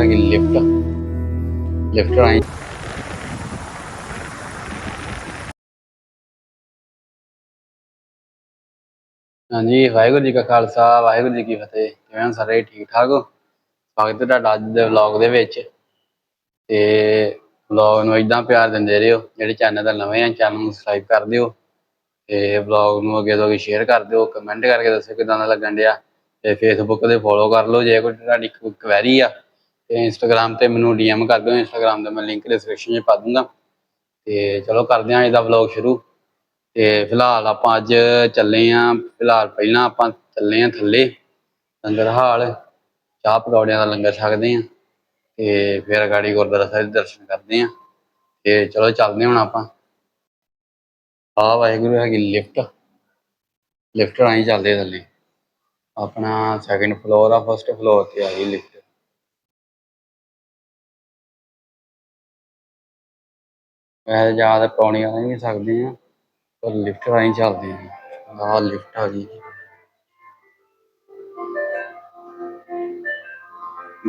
Waheguru lift. Lift ਰਾਹੀਂ। ਹਾਂਜੀ, ਵਾਹਿਗੁਰੂ ਜੀ ਕਾ ਖਾਲਸਾ, ਵਾਹਿਗੁਰੂ ਜੀ ਕੀ ਫਤਿਹ। ਕਿਵੇਂ ਹੋ ਸਾਰੇ? ਠੀਕ ਠਾਕ ਹੋ? ਸਵਾਗਤ ਹੈ ਤੁਹਾਡਾ ਅੱਜ ਦੇ ਵਲੌਗ ਦੇ ਵਿੱਚ। ਤੇ ਵਲੌਗ ਨੂੰ ਇਦਾਂ ਪਿਆਰ ਦਿੰਦੇ ਰਹੋ। ਜਿਹੜੇ ਚੈਨਲ ਦਾ ਨਵੇਂ ਆ, ਚੈਨਲ ਨੂੰ ਸਬਸਕ੍ਰਾਈਬ ਕਰ ਦਿਓ। ਤੇ ਵਲੌਗ ਨੂੰ ਅੱਗੇ ਤੋਂ ਅੱਗੇ ਸ਼ੇਅਰ ਕਰ ਦਿਓ। ਕਮੈਂਟ ਕਰਕੇ ਦੱਸੋ ਕਿਦਾਂ ਦਾ ਲੱਗਣ ਡਿਆ। ਤੇ ਫੇਸਬੁੱਕ ਤੇ ਫੋਲੋ ਕਰ ਲਓ। ਜੇ ਕੋਈ ਤੁਹਾਡੀ ਕੁਐਰੀ ਆ ਤੇ ਇੰਸਟਾਗ੍ਰam ਤੇ ਮੈਨੂੰ ਡੀਐਮ ਕਰ ਦਿਓ ਇੰਸਟਾਗ੍ਰam ਦਾ ਮੈਂ ਲਿੰਕ ਡਿਸਕ੍ਰਿਪਸ਼ਨ 'ਚ ਪਾ ਦੂੰਗਾ। ਤੇ ਚਲੋ ਕਰਦੇ ਹਾਂ ਇਹਦਾ ਵਲੌਗ ਸ਼ੁਰੂ। ਤੇ ਫਿਲਹਾਲ ਆਪਾਂ ਅੱਜ ਚੱਲੇ ਆਂ, ਫਿਲਹਾਲ ਪਹਿਲਾਂ ਆਪਾਂ ਚੱਲੇ ਆਂ ਥੱਲੇ, ਲੰਗਰ ਹਾਲ, ਚਾਹ ਪਕੌੜਿਆਂ ਦਾ ਲੰਗਰ ਛਕਦੇ ਆਂ। ਤੇ ਫਿਰ ਗਾੜੀ ਗੁਰਦੁਆਰਾ ਸਾਹਿਬ ਦੇ ਦਰਸ਼ਨ ਕਰਦੇ ਆਂ। ਤੇ ਚਲੋ ਚੱਲਦੇ ਹੁਣ ਆਪਾਂ। ਆ ਵਾਹਿਗੁਰੂ ਹੈਗੀ ਲਿਫਟ। ਲਿਫਟ ਰਾਹੀਂ ਚੱਲਦੇ ਥੱਲੇ। ਆਪਣਾ ਸੈਕੰਡ ਫਲੋਰ ਆ ਫਸਟ ਫਲੋਰ ਤੇ ਆ ਗਈ ਲਿਫਟ। ਵੈਸੇ ਜ਼ਿਆਦਾ ਪੌੜੀਆਂ ਨਹੀਂ ਸਕਦੇ ਆ, ਪਰ ਲਿਫਟ ਰਾਹੀਂ ਚੱਲਦੇ ਆ। ਆਹ ਲਿਫਟ ਆ ਗਈ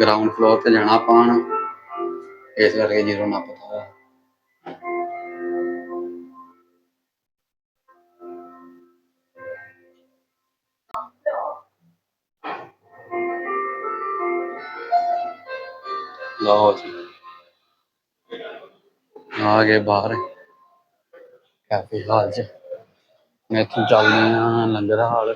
ਗਰਾਊਂਡ ਫਲੋਰ ਤੇ ਜਾਣਾ ਆਪਾਂ ਇਸ ਕਰਕੇ ਜੀਰੋ ਨਾ ਪਤਾ ਹੈ ਲਓ ਜੀ। ਆ ਗਏ ਬਾਹਰ। ਕਾਫੀ ਹਾਲ ਚ। ਮੈਂ ਇੱਥੋਂ ਚੱਲਦੇ ਆ ਲੰਗਰ ਹਾਲ।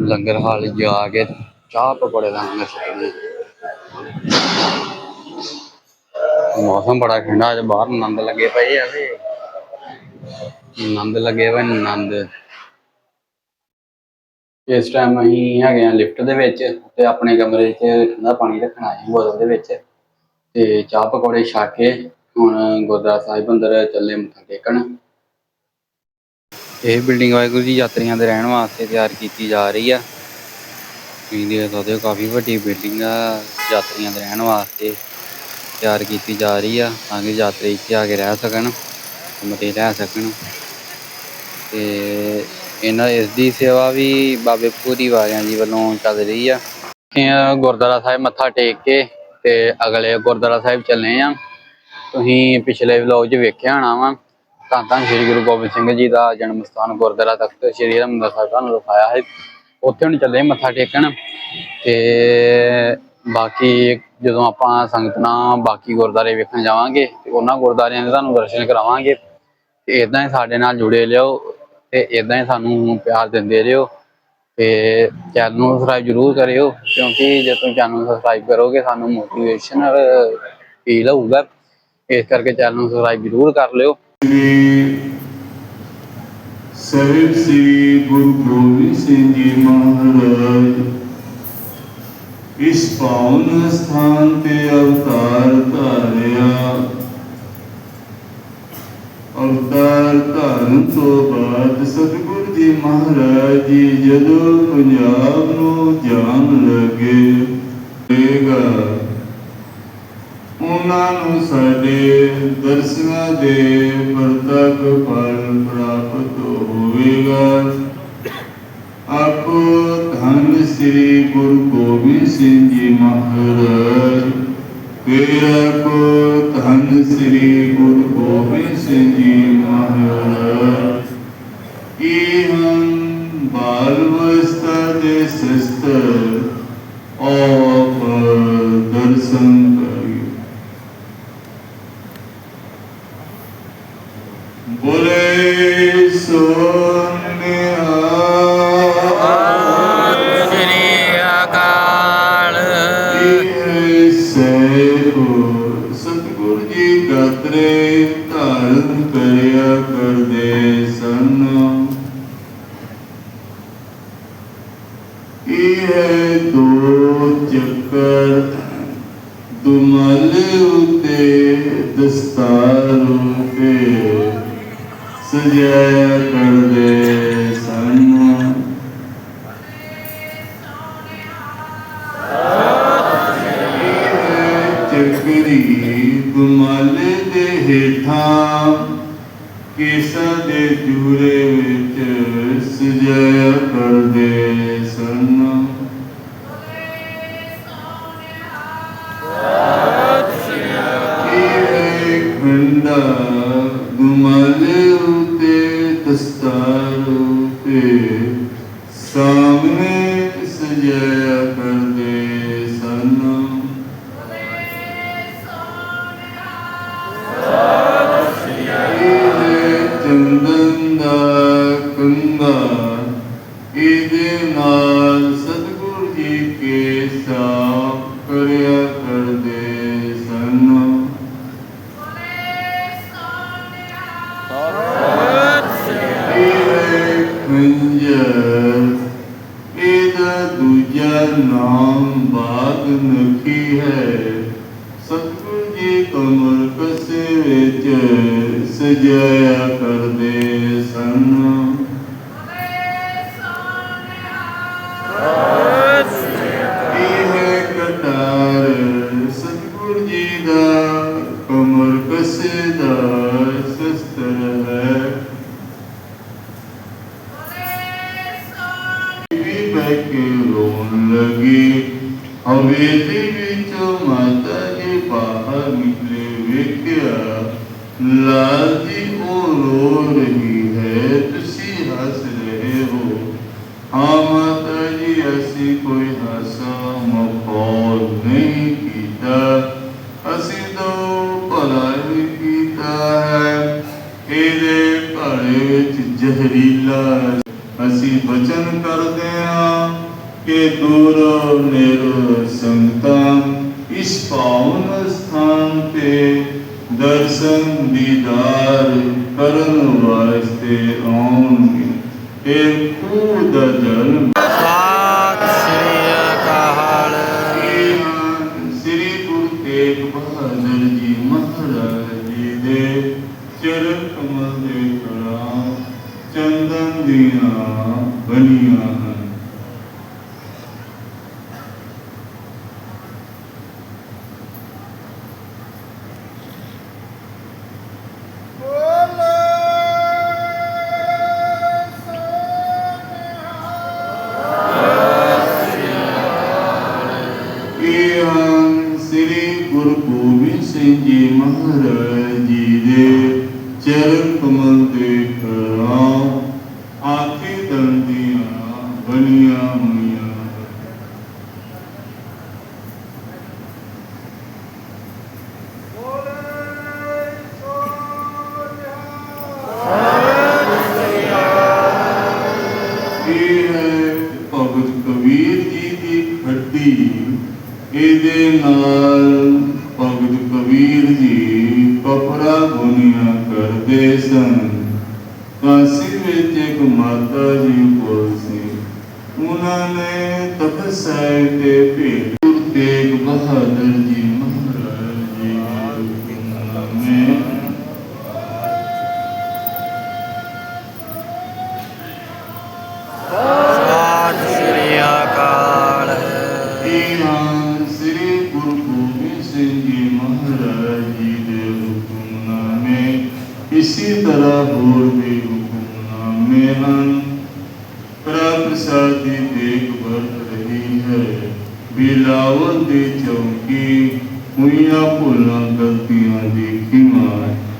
ਲੰਗਰ ਹਾਲ ਜਾ ਕੇ ਚਾਹ ਪਕੌੜੇ ਦਾ ਲੰਗਰ ਮੌਸਮ ਬੜਾ ਠੰਡਾ, ਅੱਜ ਬਾਹਰ ਆਨੰਦ ਲੱਗੇ ਪਏ ਆ ਤੇ ਆਨੰਦ ਲੱਗੇ ਪਏ ਆਨੰਦ ਇਸ ਟਾਈਮ ਅਸੀਂ ਹੈਗੇ ਆ ਲਿਫਟ ਦੇ ਵਿੱਚ ਤੇ ਆਪਣੇ ਕਮਰੇ 'ਚ ਠੰਡਾ ਪਾਣੀ ਰੱਖਣਾ ਹੈ ਬੋਤਲ ਦੇ ਵਿੱਚ। ਤੇ ਚਾਹ ਪਕੌੜੇ ਛਕ ਕੇ ਹੁਣ ਗੁਰਦੁਆਰਾ ਸਾਹਿਬ ਅੰਦਰ ਚੱਲੇ ਮੱਥਾ ਟੇਕਣ। ਇਹ ਬਿਲਡਿੰਗ ਵਾਹਿਗੁਰੂ ਜੀ ਯਾਤਰੀਆਂ ਦੇ ਰਹਿਣ ਵਾਸਤੇ ਤਿਆਰ ਕੀਤੀ ਜਾ ਰਹੀ ਆ। ਤੁਸੀਂ ਦੇਖ ਸਕਦੇ ਹੋ ਕਾਫੀ ਵੱਡੀ ਬਿਲਡਿੰਗ ਆ, ਯਾਤਰੀਆਂ ਦੇ ਰਹਿਣ ਵਾਸਤੇ ਤਿਆਰ ਕੀਤੀ ਜਾ ਰਹੀ ਆ ਤਾਂ ਕਿ ਯਾਤਰੀ ਇੱਥੇ ਆ ਕੇ ਰਹਿ ਸਕਣ ਮਤੇ ਲੈ ਸਕਣ। ਤੇ ਇਹਨਾਂ ਇਸ ਦੀ ਸੇਵਾ ਵੀ ਬਾਬੇ ਪੂਰੀ ਵਾਲਿਆਂ ਜੀ ਵੱਲੋਂ ਚੱਲ ਰਹੀ ਆ। ਇਹ ਗੁਰਦੁਆਰਾ ਸਾਹਿਬ ਮੱਥਾ ਟੇਕ ਕੇ ਤੇ ਅਗਲੇ ਗੁਰਦੁਆਰਾ ਸਾਹਿਬ ਚੱਲੇ ਆ। ਤੁਸੀਂ ਪਿਛਲੇ ਵਲੋਗ 'ਚ ਵੇਖਿਆ ਹੋਣਾ ਵਾ, ਤਾਂ ਤਾਂ ਸ੍ਰੀ ਗੁਰੂ ਗੋਬਿੰਦ ਸਿੰਘ ਜੀ ਦਾ ਜਨਮ ਸਥਾਨ ਗੁਰਦੁਆਰਾ ਤਖਤ ਸ੍ਰੀ ਹਰਿਮੰਦਰ ਸਾਹਿਬ ਤੁਹਾਨੂੰ ਦਿਖਾਇਆ ਹੈ ਉੱਥੇ ਹੁਣ ਚੱਲੇ ਮੱਥਾ ਟੇਕਣ ਤੇ ਬਾਕੀ ਜਦੋਂ ਆਪਾਂ ਸੰਗਤ ਨਾਲ ਬਾਕੀ ਗੁਰਦੁਆਰੇ ਵੇਖਣ ਜਾਵਾਂਗੇ ਤੇ ਉਹਨਾਂ ਗੁਰਦੁਆਰਿਆਂ ਦੇ ਤੁਹਾਨੂੰ ਦਰਸ਼ਨ ਕਰਾਵਾਂਗੇ। ਤੇ ਇਦਾਂ ਹੀ ਸਾਡੇ ਨਾਲ ਜੁੜੇ ਰਹੋ ਤੇ ਇਦਾਂ ਹੀ ਸਾਨੂੰ ਪਿਆਰ ਦਿੰਦੇ ਰਹੋ। ਤੇ ਚੈਨਲ ਨੂੰ ਸਬਸਕ੍ਰਾਈਬ ਜ਼ਰੂਰ ਕਰਿਓ, ਕਿਉਂਕਿ ਜੇ ਤੁਸੀਂ ਚੈਨਲ ਨੂੰ ਸਬਸਕ੍ਰਾਈਬ ਕਰੋਗੇ, ਸਾਨੂੰ ਮੋਟੀਵੇਸ਼ਨਲ ਫੀਲ ਹੋਊਗਾ। ਇਸ ਕਰਕੇ ਚੈਨਲ ਨੂੰ ਸਬਸਕ੍ਰਾਈਬ ਜ਼ਰੂਰ ਕਰ ਲਿਓ। ਸਾਹਿਬ ਸ੍ਰੀ ਗੁਰੂ ਗੋਬਿੰਦ ਸਿੰਘ ਜੀ ਮਹਾਰਾਜ ਇਸ ਪਾਵਨ ਸਥਾਨ ਤੇ ਅਵਤਾਰ ਧਾਰਿਆ ਅਵਤਾਰ ਧਾਰਨ ਤੋਂ ਬਾਅਦ ਸਤਿਗੁਰੂ ਜੀ ਮਹਾਰਾਜ ਜੀ, ਜਦੋਂ ਪੰਜਾਬ ਨੂੰ ਜਾਣ ਲੱਗੇ ਹੋਏਗਾ ਉਹਨਾਂ ਨੂੰ ਸਾਡੇ ਦਰਸ਼ਨਾਂ ਦੇ ਪ੍ਰਤੱਖ ਇਹ ਦੋ ਚੱਕਰ ਦੁਮਲ ਉਤੇ ਦਸਤਾਰ ਉਤੇ ਸਜਾਇਆ ਕਰਦੇ ਸਨ ਚੱਕਰੀ ਗੁਮਾਲੇ ਦੇ ਹੇਠਾਂ ਕੇਸਾਂ ਦੇ ਜੂਰੇ ਵਿੱਚ ਸਜਾਇਆ ਕਰਦੇ ਨਖੀ ਹੈ ਸਤਿਗੁਰ ਜੀ ਕਮਰ ਕਸੇ ਵਿੱਚ ਸਜਾਇਆ ਕਰਦੇ ਸਨ ਇਹ ਕਟਾਰ ਸਤਿਗੁਰ ਜੀ ਦਾ ਕਮਰ ਕਸੇ ਦਾ ਸ਼ਸਤਰ ਹੈ ਵੀ ਬੈ ਕੇ ਰੋਣ ਲੱਗੀ ਹਵੇਲੀ ਵਿੱਚੋਂ ਮਾਤਾ ਜੀ ਬਾਹਰ ਨਿਕਲੇ ਵੇਖਿਆ। ਲਾਲ ਜੀ, ਉਹ ਰੋ ਰਹੀ ਹੈ, ਤੁਸੀਂ ਹੱਸ ਰਹੇ ਹੋ। ਹਾਂ ਮਾਤਾ ਜੀ, ਅਸੀਂ ਕੋਈ ਹਾਸਾ ਮਖੌਲ ਨਹੀਂ ਕੀਤਾ। ਅਸੀਂ ਤਾਂ ਭਲਾ ਹੀ ਕੀਤਾ ਹੈ। ਇਹਦੇ ਭਲੇ ਵਿੱਚ ਜ਼ਹਿਰੀਲਾ ਅਸੀਂ ਬਚਨ ਕਰਦੇ ਹਾਂ। ਕਿ ਦੂਰ ਨੇੜੋ ਸੰਗਤਾਂ ਇਸ ਪਾਵਨ ਸਥਾਨ ਤੇ ਦਰਸ਼ਨ ਦੀਦਾਰ ਕਰਨ ਵਾਸਤੇ ਆਉਣਗੇ। ਇਹ ਖੂਹ ਦਾ ਜਲ ਸਤਿ ਸ੍ਰੀ ਅਕਾਲ। ਸ੍ਰੀ ਗੁਰੂ ਤੇਗ ਬਹਾਦਰ ਜੀ ਮਹਾਰਾਜ ਜੀ ਦੇ ਚਰਨ ਕਮਲ ਦੇ ਕਰਾਂ ਚੰਦਨ ਦੀਆਂ ਬਣੀਆਂ ਹਨ ਸ੍ਰੀ ਗੁਰੂ ਗੋਬਿੰਦ ਸਿੰਘ ਜੀ ਮਹਾਰਾਜ ਜੀ ਦੇ ਚਰਨ ਕਮਲ ਦੇ ਕਰਾਂ ਆਖੇ ਦੰਦੀਆਂ ਬਣੀਆਂ ਹੋਈਆਂ। ਇਹ ਹੈ ਭਗਤ ਕਬੀਰ ਜੀ ਦੀ ਖੱਡੀ ਇਹਦੇ ਨਾਲ ਭਗਤ ਕਬੀਰ ਜੀ ਕਪੜਾ ਗੁਨੀਆਂ ਕਰਦੇ ਸਨ। ਕਾਸ਼ੀ ਵਿੱਚ ਇੱਕ ਮਾਤਾ ਜੀ ਕੋਲ ਸੀ। ਉਹਨਾਂ ਨੇ ਤਪੱਸਿਆ ਤੇ ਭੇਟ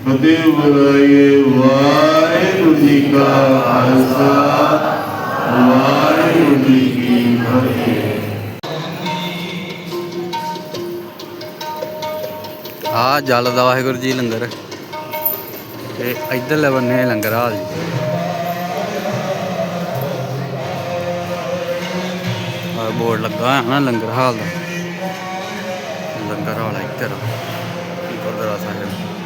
ਫਤਿਹ ਬੁਲਾਈਏ ਵਾਹਿਗੁਰੂ ਜੀ ਕਾ ਖਾਲਸਾ, ਵਾਹਿਗੁਰੂ ਜੀ ਕੀ ਫਤਿਹ। ਆ ਜਲ ਵਾਹਿਗੁਰੂ ਜੀ ਲੰਗਰ। ਤੇ ਇਧਰਲੇ ਬੰਨੇ ਲੰਗਰ ਹਾਲ ਜੀ। ਆ ਬੋਰਡ ਲੱਗਾ ਹੈ ਨਾ ਲੰਗਰ ਹਾਲ ਦਾ। ਲੰਗਰ ਹਾਲ ਆ ਇੱਧਰ, ਗੁਰਦੁਆਰਾ ਸਾਹਿਬ।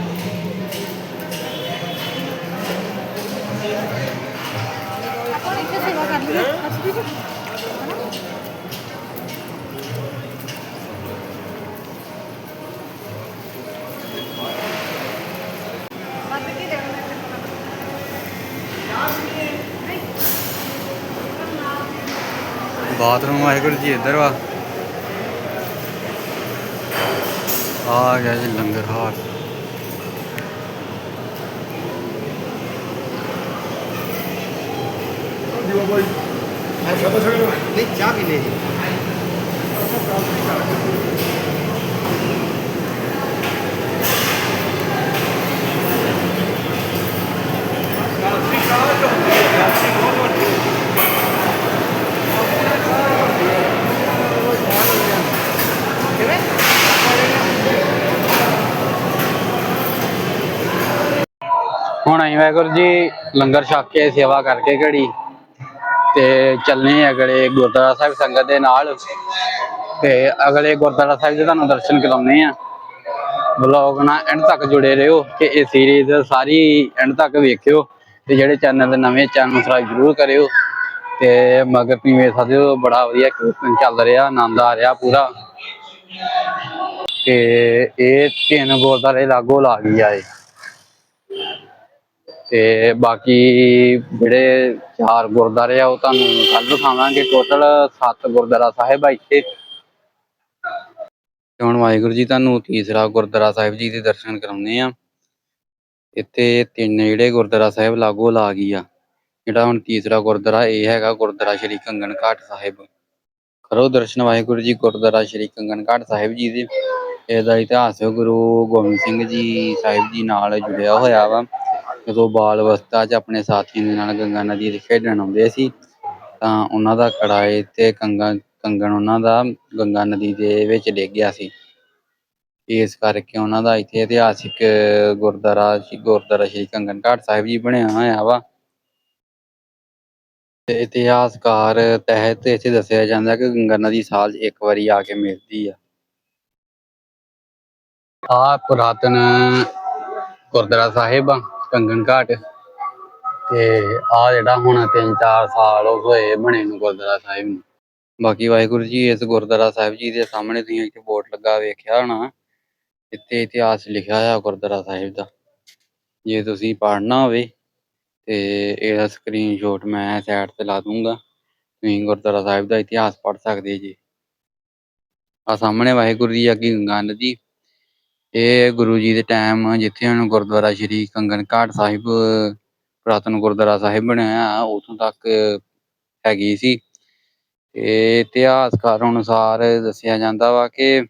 ਬਾਥਰੂਮ ਵਾਹਿਗੁਰੂ ਜੀ ਇੱਧਰ ਵਾ। ਆ ਗਿਆ ਜੀ ਲੰਗਰ ਹਾਲ। ਹੁਣ ਆਈ ਵਾਹਿਗੁਰੂ ਜੀ ਲੰਗਰ ਛੱਕ ਕੇ ਸੇਵਾ ਕਰਕੇ ਘੜੀ। ਤੇ ਚੱਲਨੇ ਅਗਲੇ ਗੁਰਦੁਆਰਾ ਸਾਹਿਬ ਸੰਗਤ ਦੇ ਨਾਲ। ਤੇ ਅਗਲੇ ਗੁਰਦੁਆਰਾ ਸਾਹਿਬ ਦੇ ਤੁਹਾਨੂੰ ਦਰਸ਼ਨ ਕਰਾਉਣੇ ਆ। ਵਲੌਗ ਨਾਲ ਐਂਡ ਤੱਕ ਜੁੜੇ ਰਹੋ ਕਿ ਇਹ ਸੀਰੀਜ਼ ਸਾਰੀ ਐਂਡ ਤੱਕ ਵੇਖਿਓ ਤੇ ਜਿਹੜੇ ਚੈਨਲ ਦੇ ਨਵੇਂ ਚੈਨਲ ਨੂੰ ਸਬਸਕ੍ਰਾਈਬ ਜ਼ਰੂਰ ਕਰਿਓ। ਤੇ ਮਗਰ ਤੁਸੀਂ ਵੇਖ ਬੜਾ ਵਧੀਆ ਕੀਰਤਨ ਚੱਲ ਰਿਹਾ, ਆਨੰਦ ਆ ਰਿਹਾ ਪੂਰਾ। ਤੇ ਇਹ ਤਿੰਨ ਗੁਰਦੁਆਰੇ ਲਾਗੋ ਲਾ ਗਈ ਆ ਤੇ ਬਾਕੀ ਜਿਹੜੇ ਚਾਰ ਗੁਰਦੁਆਰੇ ਆ, ਉਹ ਤੁਹਾਨੂੰ ਕੱਲ ਦਿਖਾਵਾਂਗੇ ਟੋਟਲ 7 ਗੁਰਦੁਆਰਾ ਸਾਹਿਬ ਆ ਇੱਥੇ। ਹੁਣ ਵਾਹਿਗੁਰੂ ਜੀ, ਤੁਹਾਨੂੰ ਤੀਸਰਾ ਗੁਰਦੁਆਰਾ ਸਾਹਿਬ ਜੀ ਦੇ ਦਰਸ਼ਨ ਕਰਾਉਣੇ ਆ। ਇੱਥੇ ਤਿੰਨ ਜਿਹੜੇ ਗੁਰਦੁਆਰਾ ਸਾਹਿਬ ਲਾਗੋ ਲਾ ਗਈ ਆ। ਜਿਹੜਾ ਹੁਣ ਤੀਸਰਾ ਗੁਰਦੁਆਰਾ, ਇਹ ਹੈਗਾ ਗੁਰਦੁਆਰਾ ਸ਼੍ਰੀ ਕੰਗਣ ਘਾਟ ਸਾਹਿਬ। ਕਰੋ ਦਰਸ਼ਨ ਵਾਹਿਗੁਰੂ ਜੀ, ਗੁਰਦੁਆਰਾ ਸ਼੍ਰੀ ਕੰਗਣ ਘਾਟ ਸਾਹਿਬ ਜੀ ਦੇ। ਇਹਦਾ ਇਤਿਹਾਸ ਗੁਰੂ ਗੋਬਿੰਦ ਸਿੰਘ ਜੀ ਸਾਹਿਬ ਜੀ ਨਾਲ ਜੁੜਿਆ ਹੋਇਆ ਵਾ। ਜਦੋਂ ਬਾਲ ਅਵਸਥਾ 'ਚ ਆਪਣੇ ਸਾਥੀਆਂ ਦੇ ਨਾਲ ਗੰਗਾ ਨਦੀ ਤੇ ਖੇਡਣ ਆਉਂਦੇ ਸੀ, ਤਾਂ ਉਹਨਾਂ ਦਾ ਕੜਾਏ ਤੇ ਕੰਗਾ, ਕੰਗਣ ਉਹਨਾਂ ਦਾ ਗੰਗਾ ਨਦੀ ਦੇ ਵਿੱਚ ਡਿੱਗ ਗਿਆ ਸੀ। ਇਸ ਕਰਕੇ ਉਹਨਾਂ ਦਾ ਇੱਥੇ ਇਤਿਹਾਸਿਕ ਗੁਰਦੁਆਰਾ ਸ਼੍ਰੀ ਗੁਰਦੁਆਰਾ ਸ਼੍ਰੀ ਕੰਗਣ ਘਾਟ ਸਾਹਿਬ ਜੀ ਬਣਿਆ ਹੋਇਆ ਵਾ। ਤੇ ਇਤਿਹਾਸਕਾਰ ਤਹਿਤ ਇੱਥੇ ਦੱਸਿਆ ਜਾਂਦਾ ਕਿ ਗੰਗਾ ਨਦੀ ਸਾਲ 'ਚ ਇੱਕ ਵਾਰੀ ਆ ਕੇ ਮਿਲਦੀ ਆ। ਆ ਪੁਰਾਤਨ ਗੁਰਦੁਆਰਾ ਸਾਹਿਬ ਆ। ਕੰਗਣ ਘਾਟ। ਤੇ ਆ ਜਿਹੜਾ ਹੁਣ 3-4 ਸਾਲ ਹੋਏ ਬਣੇ ਨੂੰ ਗੁਰਦੁਆਰਾ ਸਾਹਿਬ ਨੂੰ। ਬਾਕੀ ਵਾਹਿਗੁਰੂ ਜੀ, ਇਸ ਗੁਰਦੁਆਰਾ ਸਾਹਿਬ ਜੀ ਦੇ ਸਾਹਮਣੇ ਤੁਸੀਂ ਇੱਕ ਬੋਰਡ ਲੱਗਾ ਵੇਖਿਆ ਹੋਣਾ। ਇੱਥੇ ਇਤਿਹਾਸ ਲਿਖਿਆ ਹੋਇਆ ਗੁਰਦੁਆਰਾ ਸਾਹਿਬ ਦਾ। ਜੇ ਤੁਸੀਂ ਪੜ੍ਹਨਾ ਹੋਵੇ ਤੇ ਇਹਦਾ ਸਕਰੀਨਸ਼ਾਟ ਮੈਂ ਸਾਈਡ ਤੇ ਲਾ ਦੂੰਗਾ। ਤੁਸੀਂ ਗੁਰਦੁਆਰਾ ਸਾਹਿਬ ਦਾ ਇਤਿਹਾਸ ਪੜ੍ਹ ਸਕਦੇ ਜੀ। ਆ ਸਾਹਮਣੇ ਵਾਹਿਗੁਰੂ ਜੀ ਅੱਗੇ ਗੰਗਾ ਨਦੀ। ਇਹ ਗੁਰੂ ਜੀ ਦੇ ਟਾਈਮ ਜਿੱਥੇ ਹੁਣ ਗੁਰਦੁਆਰਾ ਸ਼੍ਰੀ ਕੰਗਨ ਘਾਟ ਸਾਹਿਬ, ਪੁਰਾਤਨ ਗੁਰਦੁਆਰਾ ਸਾਹਿਬ ਬਣਿਆ ਆ, ਉਥੋਂ ਤੱਕ ਹੈਗੀ ਸੀ। ਤੇ ਇਤਿਹਾਸਕਾਰ ਅਨੁਸਾਰ ਦੱਸਿਆ ਜਾਂਦਾ ਵਾ ਕਿ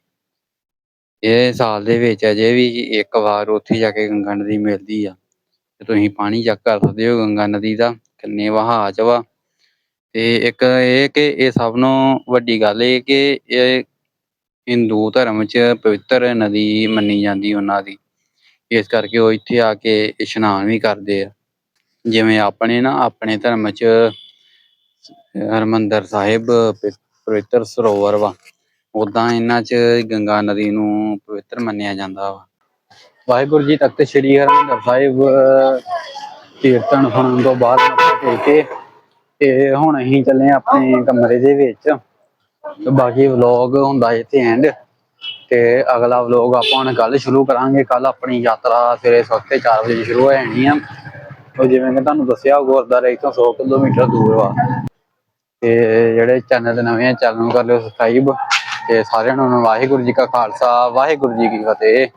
ਇਹ ਸਾਲ ਦੇ ਵਿੱਚ ਅਜੇ ਵੀ ਇੱਕ ਵਾਰ ਉੱਥੇ ਜਾ ਕੇ ਗੰਗਾ ਨਦੀ ਮਿਲਦੀ ਆ। ਤੇ ਤੁਸੀਂ ਪਾਣੀ ਚੈੱਕ ਕਰ ਸਕਦੇ ਹੋ ਗੰਗਾ ਨਦੀ ਦਾ, ਕਿੰਨੇ ਵਹਾਅ ਚ ਵਾ। ਤੇ ਇੱਕ ਇਹ ਕਿ ਇਹ ਸਭ ਨੂੰ ਵੱਡੀ ਗੱਲ ਇਹ ਕਿ ਇਹ ਹਿੰਦੂ ਧਰਮ ਚ ਪਵਿੱਤਰ ਨਦੀ ਮੰਨੀ ਜਾਂਦੀ ਉਹਨਾਂ ਦੀ। ਇਸ ਕਰਕੇ ਉਹ ਇੱਥੇ ਆ ਕੇ ਇਸ਼ਨਾਨ ਵੀ ਕਰਦੇ ਆ। ਜਿਵੇਂ ਆਪਣੇ ਨਾ, ਆਪਣੇ ਧਰਮ ਚ ਹਰਮੰਦਰ ਸਾਹਿਬ ਪ- ਪਵਿੱਤਰ ਸਰੋਵਰ ਵਾ ਉਦਾਂ ਇਹਨਾਂ ਚ ਗੰਗਾ ਨਦੀ ਨੂੰ ਪਵਿੱਤਰ ਮੰਨਿਆ ਜਾਂਦਾ ਵਾ। ਵਾਹਿਗੁਰੂ ਜੀ, ਤਖਤ ਸ੍ਰੀ ਹਰਿਮੰਦਰ ਸਾਹਿਬ, ਕੀਰਤਨ ਸੁਣਨ ਤੋਂ ਬਾਅਦ ਮੱਥਾ ਟੇਕ ਕੇ, ਤੇ ਹੁਣ ਅਸੀਂ ਚੱਲੇ ਹਾਂ ਆਪਣੇ ਕਮਰੇ ਦੇ ਵਿੱਚ। ਤੇ ਬਾਕੀ ਵਲੌਗ ਹੁੰਦਾ ਇੱਥੇ ਐਂਡ ਤੇ ਅਗਲਾ ਵਲੌਗ ਆਪਾਂ ਹੁਣ ਕੱਲ ਸ਼ੁਰੂ ਕਰਾਂਗੇ। ਕੱਲ ਆਪਣੀ ਯਾਤਰਾ ਸਵੇਰੇ ਸਵਖਤੇ 4 ਵਜੇ ਸ਼ੁਰੂ ਹੋ ਜਾਣੀ ਆ। ਉਹ ਜਿਵੇਂ ਕਿ ਤੁਹਾਨੂੰ ਦੱਸਿਆ ਗੁਰਦੁਆਰਾ ਇੱਥੋਂ 100 ਕਿਲੋਮੀਟਰ ਦੂਰ ਵਾ। ਤੇ ਜਿਹੜੇ ਚੈਨਲ ਦੇ ਨਵੇਂ ਆ ਚੈਨਲ ਨੂੰ ਕਰ ਲਿਓ ਸਬਸਕ੍ਰਾਈਬ ਤੇ ਸਾਰਿਆਂ ਨੂੰ ਵਾਹਿਗੁਰੂ ਜੀ ਕਾ ਖਾਲਸਾ, ਵਾਹਿਗੁਰੂ ਜੀ ਕੀ ਫਤਿਹ।